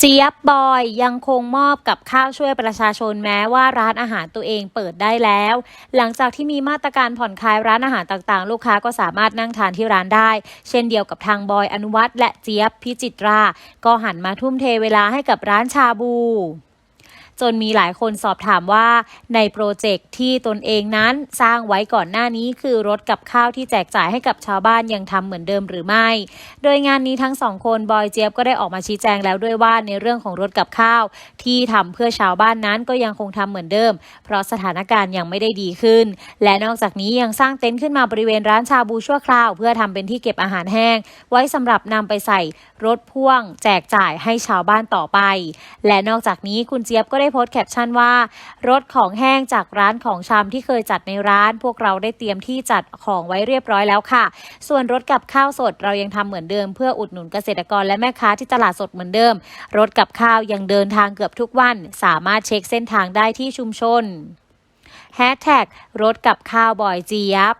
เจี๊ยบบอยยังคงมอบกับข้าวช่วยประชาชนแม้ว่าร้านอาหารตัวเองเปิดได้แล้ว หลังจากที่มีมาตรการผ่อนคลายร้านอาหารต่างๆ ลูกค้าก็สามารถนั่งทานที่ร้านได้ เช่นเดียวกับทางบอยอนุวัฒน์และเจี๊ยบพิจิตรา ก็หันมาทุ่มเทเวลาให้กับร้านชาบู จนมีหลายคนสอบถามว่าในโปรเจกต์ที่ตนเองนั้นสร้างไว้ก่อนหน้านี้คือรถกับข้าวที่แจกจ่ายให้กับชาวบ้านยังทำเหมือนเดิมหรือไม่ โดยงานนี้ทั้งสองคนบอยเจี๊ยบก็ได้ออกมาชี้แจงแล้วด้วยว่าในเรื่องของรถกับข้าว ที่ทำเพื่อชาวบ้านนั้นก็ยังคงทำเหมือนเดิม เพราะสถานการณ์ยังไม่ได้ดีขึ้น และนอกจากนี้ยังสร้างเต็นท์ขึ้นมาบริเวณร้านชาบูชั่วคราว เพื่อทำเป็นที่เก็บอาหารแห้ง ไว้สำหรับนำไปใส่รถพ่วง แจกจ่ายให้ชาวบ้านต่อไป และนอกจากนี้คุณเจี๊ยบก็ได้โพสต์แคปชั่นว่า รถของแห้งจากร้านของชำที่เคยจัดในร้าน พวกเราได้เตรียมที่จัดของไว้เรียบร้อยแล้วค่ะ ส่วนรถกับข้าวสดเรายังทำเหมือนเดิม เพื่ออุดหนุนเกษตรกรและแม่ค้าที่ตลาดสดเหมือนเดิม รถกับข้าวยังเดินทางเกือบทุกวัน สามารถเช็คเส้นทางได้ที่ชุมชนแฮชแท็กรถกับข้าวบอยจี๊ยบ